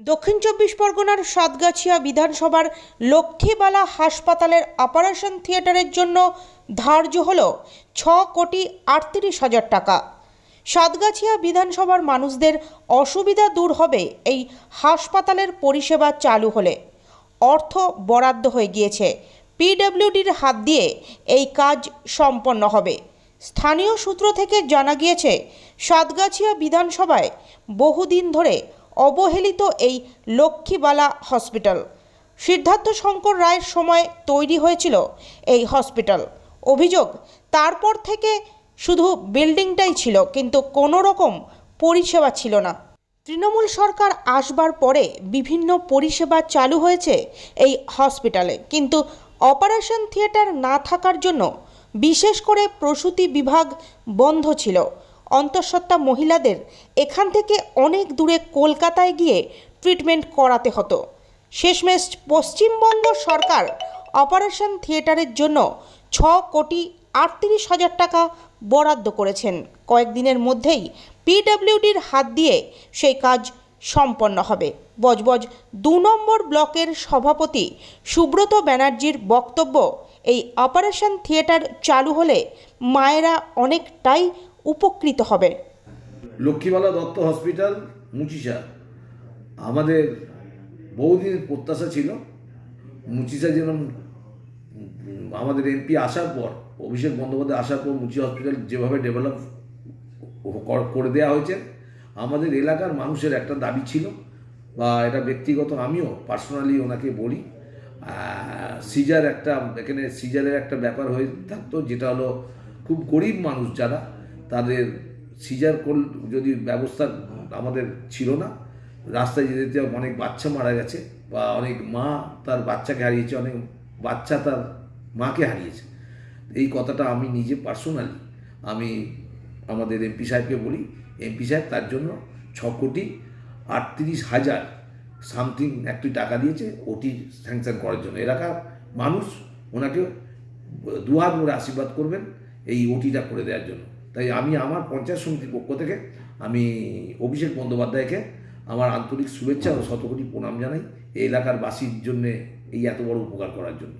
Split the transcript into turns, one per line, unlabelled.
দক্ষিণ চব্বিশ পরগনার সাতগাছিয়া বিধানসভার লক্ষ্মীবালা হাসপাতালের অপারেশন থিয়েটারের জন্য ধার্য হল ছ কোটি আটত্রিশ হাজার টাকা। সাতগাছিয়া বিধানসভার মানুষদের অসুবিধা দূর হবে এই হাসপাতালের পরিষেবা চালু হলে। অর্থ বরাদ্দ হয়ে গিয়েছে। পিডব্লিউডির হাত দিয়ে এই কাজ সম্পন্ন হবে। স্থানীয় সূত্র থেকে জানা গিয়েছে, সাতগাছিয়া বিধানসভায় বহুদিন ধরে অবহেলিত এই লক্ষ্মীবালা হসপিটাল। সিদ্ধার্থ শঙ্কর রায়ের সময় তৈরি হয়েছিল এই হসপিটাল। অভিযোগ, তারপর থেকে শুধু বিল্ডিংটাই ছিল, কিন্তু কোনো রকম পরিষেবা ছিল না। তৃণমূল সরকার আসবার পরে বিভিন্ন পরিষেবা চালু হয়েছে এই হসপিটালে, কিন্তু অপারেশন থিয়েটার না থাকার জন্য বিশেষ করে প্রসূতি বিভাগ বন্ধ ছিল। অন্তঃসত্ত্বা মহিলাদের এখান থেকে অনেক দূরে কলকাতায় গিয়ে ট্রিটমেন্ট করাতে হতো। শেষমেশ পশ্চিমবঙ্গ সরকার অপারেশন থিয়েটারের জন্য ছ কোটি আটত্রিশ হাজার টাকা বরাদ্দ করেছেন। কয়েকদিনের মধ্যেই পিডব্লিউডির হাত দিয়ে সেই কাজ সম্পন্ন হবে। বজবজ দু নম্বর ব্লকের সভাপতি সুব্রত ব্যানার্জির বক্তব্য এই অপারেশন থিয়েটার চালু হলে মায়েরা অনেকটাই উপকৃত হবে।
লক্ষ্মীবালা দত্ত হসপিটাল মুচিসা আমাদের বহুদিনের প্রত্যাশা ছিল মুচিসা যেরকম, আমাদের এমপি আসার পর, অভিষেক বন্দ্যোপাধ্যায় আসার পর মুচি হসপিটাল যেভাবে ডেভেলপ করে দেওয়া হয়েছে, আমাদের এলাকার মানুষের একটা দাবি ছিল, বা এটা ব্যক্তিগত আমিও পার্সোনালি ওনাকে বলি সিজার একটা, এখানে সিজারের একটা ব্যাপার হয়ে থাকতো, যেটা হলো খুব গরিব মানুষ যারা, তাদের সিজার করল যদি ব্যবস্থা আমাদের ছিল না, রাস্তায় যেতে যেতে অনেক বাচ্চা মারা গেছে, বা অনেক মা তার বাচ্চাকে হারিয়েছে, অনেক বাচ্চা তার মাকে হারিয়েছে। এই কথাটা আমি নিজে পার্সোনালি আমি আমাদের এমপি সাহেবকে বলি, এমপি সাহেব তার জন্য ছ কোটি আটত্রিশ হাজার সামথিং একটু টাকা দিয়েছে, ওটি স্যাংশন করার জন্য। এলাকার মানুষ ওনাকে দুহাত ভরে আশীর্বাদ করবেন এই ওটিটা করে দেওয়ার জন্য। তাই আমি আমার পঞ্চায়েত সমিতির পক্ষ থেকে আমি অভিষেক বন্দ্যোপাধ্যায়কে আমার আন্তরিক শুভেচ্ছা ও শতকোটি প্রণাম জানাই এই এলাকার বাসীর জন্যে এই এত বড় উপকার করার জন্য।